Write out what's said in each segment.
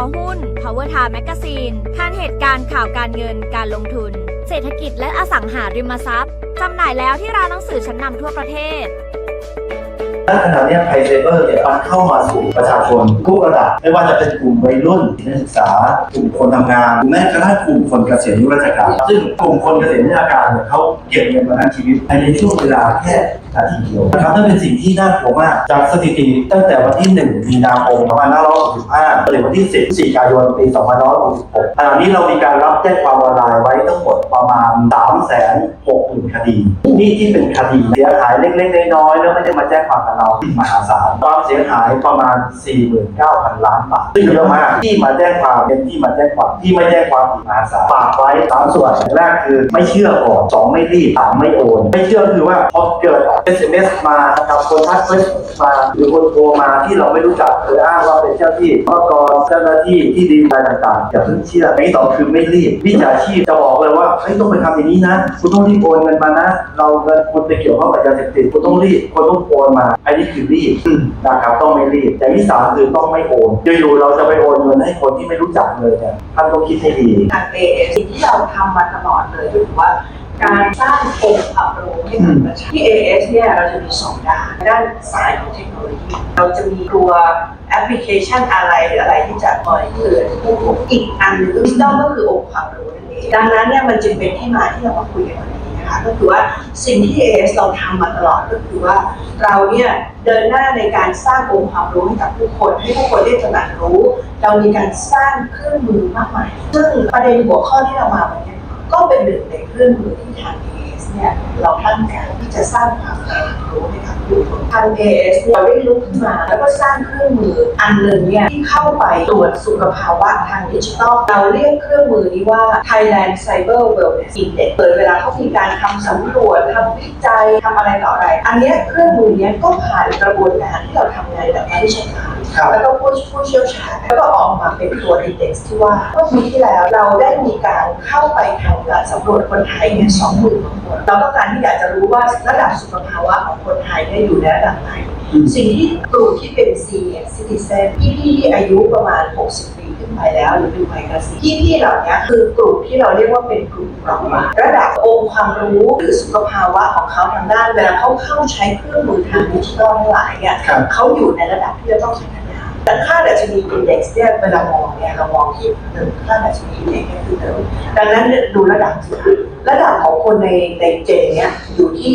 ทาแมกกาซีนทานเหตุการณ์ข่าวการเงินการลงทุน เศรษฐกิจและอสังหาริมทรัพย์จำหน่ายแล้วที่ร้านหนังสือชั้นนำทั่วประเทศณขณะนี้ไพเซเบอร์เนี่ยมันเข้ามาสู่ประชาชนทุกระดับ ไม่ว่าจะเป็นกลุ่มวัยรุ่นนักศึกษากลุ่มคนทำงานหรือแม้กระทั่งกลุ่มคนเกษียณอายุราชการ ซึ่งกลุ่มคนเกษียณอายุราชการเนี่ยเขาเก็บเงินมาทั้งชีวิตภายในช่วงเวลาแค่ นาทีเดียวนะครับนั่นเป็นสิ่งที่น่ากลัวมาก จากสถิติตั้งแต่วันที่ 1 มีนาคม2565ถึงวันที่ 10พฤศจิกายนปี2566ขณะนี้เรามีการรับแจ้งความออนไลน์ไว้ทั้งหมดประมาณ 3 6 0 0 0 0คดี นี่ที่เป็นคดีเสียหายเล็กๆน้อยๆแล้วไม่ได้มาแจ้งความกับเราที่มหาศาลความเสียหายประมาณ 49,000 ล้านบาทซึ่งเยอะมากที่มาแจ้งความเป็นที่มาแจ้งความที่ไม่แจ้งความอีกมหาศาลฝากไว้สามส่วนแรกคือไม่เชื่อก่อนสองไม่รีบสามไม่โอน ไม่เชื่อคือว่าพอเกิด SMS มานะครับคนทักเฟซมาหรือคนโทรมาที่เราไม่รู้จักหรืออ้างว่าเป็นเจ้าที่เมื่อก่อเจ้าหน้าที่ที่ดีอะไรต่างๆอย่าเพิ่งเชื่ออันที่สองคือไม่รีบวิชาชีพจะบอกเลยว่าเฮ้ยต้องไปทำอย่างนี้นะ คุณต้องรีบโอนเงินมานะ เราเงินคุณไปเกี่ยวข้องกับยาเสพติดคุณต้องรีบคุณต้องโอนมาอันนี้คือรีบนะครับต้องไม่รีบอย่ที่สามคือต้องไม่โอนอยู่ๆเราจะไปโอนเงินให้คนที่ไม่รู้จักเลยเนี่ยท่านต้องคิดให้ดีทาง AS สิ่งที่เราทำมาตลอดเลยก็คือว่า การสร้างองค์ความรู้ให้กับประชาชนที่ AS เนี่ยเราจะมีสองด้าน ด้านสายของเทคโนโลยี เราจะมีตัวแอปพลิเคชันอะไรหรืออะไรที่จะคอยเตือนผู้คนอีกอันหนึงวิสตอมก็คือองค์ความรู้นั่นเองดังนั้นเนี่ยมันจึงเป็นที่มาที่เรามาคุยกันวันนี้นะคะก็คือว่าสิ่งที่ AS เราทำมาตลอดก็คือว่า เราเนี่ยเดินหน้าในการสร้างองค์ความรู้ให้กับผู้คนให้ผู้คนได้ตระหนักรู้ เรามีการสร้างเครื่องมือมากมายซึ่งประเด็นหัวข้อที่เรามาวันนี้ ก็เป็นหนึ่งในเครื่องมือที่ทาง AS เนี่ยเราตั้งใจที่จะสร้างความรู้ให้กับผู้คนทาง AS เนี่ยเราได้ลุกขึ้นมาแล้วก็สร้างเครื่องมืออันหนึ่งเนี่ยที่เข้าไปตรวจสุขภาวะทางดิจิทัลเราเรียกเครื่องมือนี้ว่า Thailand Cyber Wellness Index เปิดเวลาเขามีการทำสำรวจทำวิจัยทำอะไรต่ออะไร อันนี้เครื่องมือนี้ก็ผ่านกระบวนการที่เราทำงานแบบนักวิชาการ ครับ แล้วก็ผู้ผู้เชี่ยวชาญแล้วก็ออกมาเป็นตัว index ที่ว่าเมื่อปีที่แล้วเราได้มีการเข้าไปทำการสำรวจคนไทยเนี่ยสองหมื่นกว่าคนเราต้องการที่อยากจะรู้ว่าระดับสุขภาวะของคนไทยเนี่ยอยู่ในระดับไหนสิ่งที่กลุ่มที่เป็น senior citizen พี่ๆที่อายุประมาณ 60 ปีขึ้นไปแล้วหรือเป็นวัยเกษียณพี่ๆเหล่านี้คือกลุ่มที่เราเรียกว่าเป็นกลุ่มเปราะบางระดับองค์ความรู้หรือสุขภาวะของเขาทางด้านเวลาเขาเข้าใช้เครื่องมือทางดิจิทัลทั้งหลายเนี่ยครับเขาอยู่ในระดับที่จะต้องใช้งาน แต่ค่าดัชนี index เนี่ยเวลามองเนี่ยเรามองที่หนึ่งค่าดัชนี index เนี่ยคือเดิมดังนั้นดูระดับสิระดับของคนในในเจนเนี่ยอยู่ที่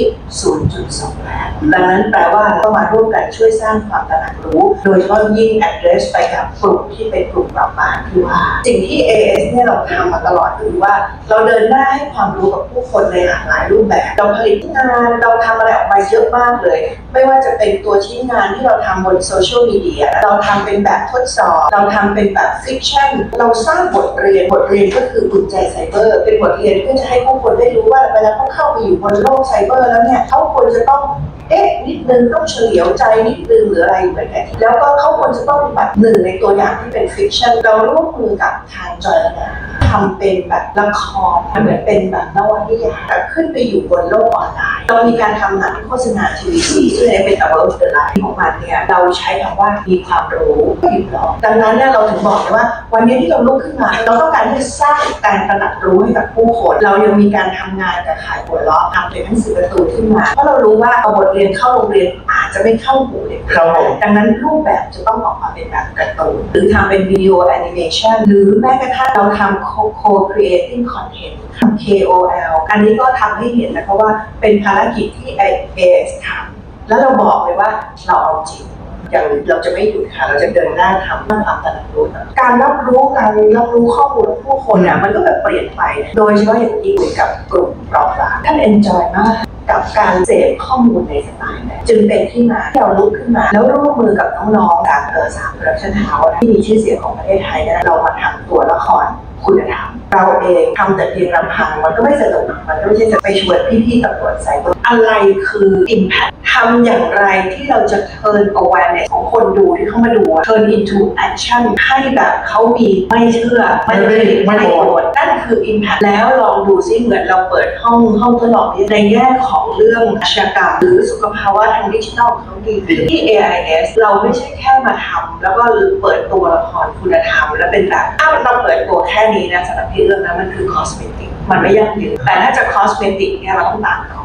0.28ดังนั้นแปลว่าเราต้องมาร่วมกันช่วยสร้างความตระหนักรู้ โดยเฉพาะยิ่ง address ไปกับกลุ่มที่เป็นกลุ่มเปราะบางคือว่า สิ่งที่ AS เนี่ยเราทำมาตลอดคือว่า เราเดินหน้าให้ความรู้กับผู้คนในหลากหลายรูปแบบ เราผลิตงานเราทำอะไรออกมาเยอะมากเลย ไม่ว่าจะเป็นตัวชิ้นงานที่เราทำบนโซเชียลมีเดียเราทำเป็นแบบทดสอบ เราทำเป็นแบบฟิกชั่น เราสร้างบทเรียน บทเรียนก็คือกุญแจไซเบอร์ เป็นบทเรียนเพื่อจะให้ผู้คนได้รู้ว่าเวลาเขาเข้าไปอยู่บนโลกไซเบอร์แล้วเนี่ยเขาควรจะต้องเอ๊ะนิดนึงต้องเฉลียวใจนิดนึงหรืออะไรแบบนี้แล้วก็เขาควรจะต้องแบบหนึ่งในตัวอย่างที่เป็นฟิกชันเราร่วมมือกับทางจอยนา ทำเป็นแบบละครเหมือนเป็นแบบนวนิยายแต่ขึ้นไปอยู่บนโลกออนไลน์เรามีการทำหนังโฆษณาทีวีซึ่งเป็น About the Life ของมันเนี่ยเราใช้คำว่ามีความรู้ไม่หยุดหรอกดังนั้นเนี่ยเราถึงบอกเลยว่า วันนี้ที่เราลุกขึ้นมาเราต้องการที่จะสร้างการตระหนักรู้ให้กับผู้คนเรายังมีการทำงานกับขายหัวเราะทำเป็นหนังสือการ์ตูนขึ้นมาเพราะเรารู้ว่าเอาบทเรียนเข้าโรงเรียน อาจจะไม่เข้าหูเด็กครับผมดังนั้นรูปแบบจะต้องออกมาเป็นแบบการ์ตูนหรือทำเป็นวิดีโอแอนิเมชันหรือแม้กระทั่งเราทำ co-creating content ทำ KOL อันนี้ก็ทำให้เห็นนะคะว่าเป็นภารกิจที่ AS ทำแล้วเราบอกเลยว่าเราเอาจริงอย่างเราจะไม่หยุดค่ะ เราจะเดินหน้าทำเพื่อความตระหนักรู้การรับรู้การรับรู้ข้อมูลของผู้คนเนี่ยมันก็แบบเปลี่ยนไป โดยเฉพาะอย่างยิ่งกับกลุ่มเปราะบางท่านเอนจอยมาก กับการเสพข้อมูลในสไตล์แบบจึงเป็นที่มาที่เราลุกขึ้นมา แล้วร่วมมือกับน้องๆจากเออสามโปรดักชั่นเฮาส์ที่มีชื่อเสียงของประเทศไทยเนี่ยเรามาทำตัวละครคุณธรรม เราเองทำแต่เพียงลำพังมันก็ไม่สนุกมันก็ไม่ใช่จะไปชวนพี่ๆตำรวจไซเบอร์อะไรคือ impact ทำอย่างไรที่เราจะ turn awareness ของคนดูที่เข้ามาดู turn into action ให้แบบเขามีไม่เชื่อ ไม่ไม่ไม่โกรธนั่นคือ impact แล้วลองดูซิเหมือนเราเปิดห้องห้องทดลองนี้ในแง่ของเรื่องอาชญากรรมหรือสุขภาวะทางดิจิทัลเขาดีที่ AIS เราไม่ใช่แค่มาทำแล้วก็เปิดตัวละครคุณธรรม แล้วเป็นแบบอ้าวเราเปิดตัวแค่นี้นะสำหรับที่เรื่องนั้นมันคือคอสเมติกมันไม่ยั่งยืนแต่ถ้าจะคอสเมติกเนี่ยเราต้องตามต่อ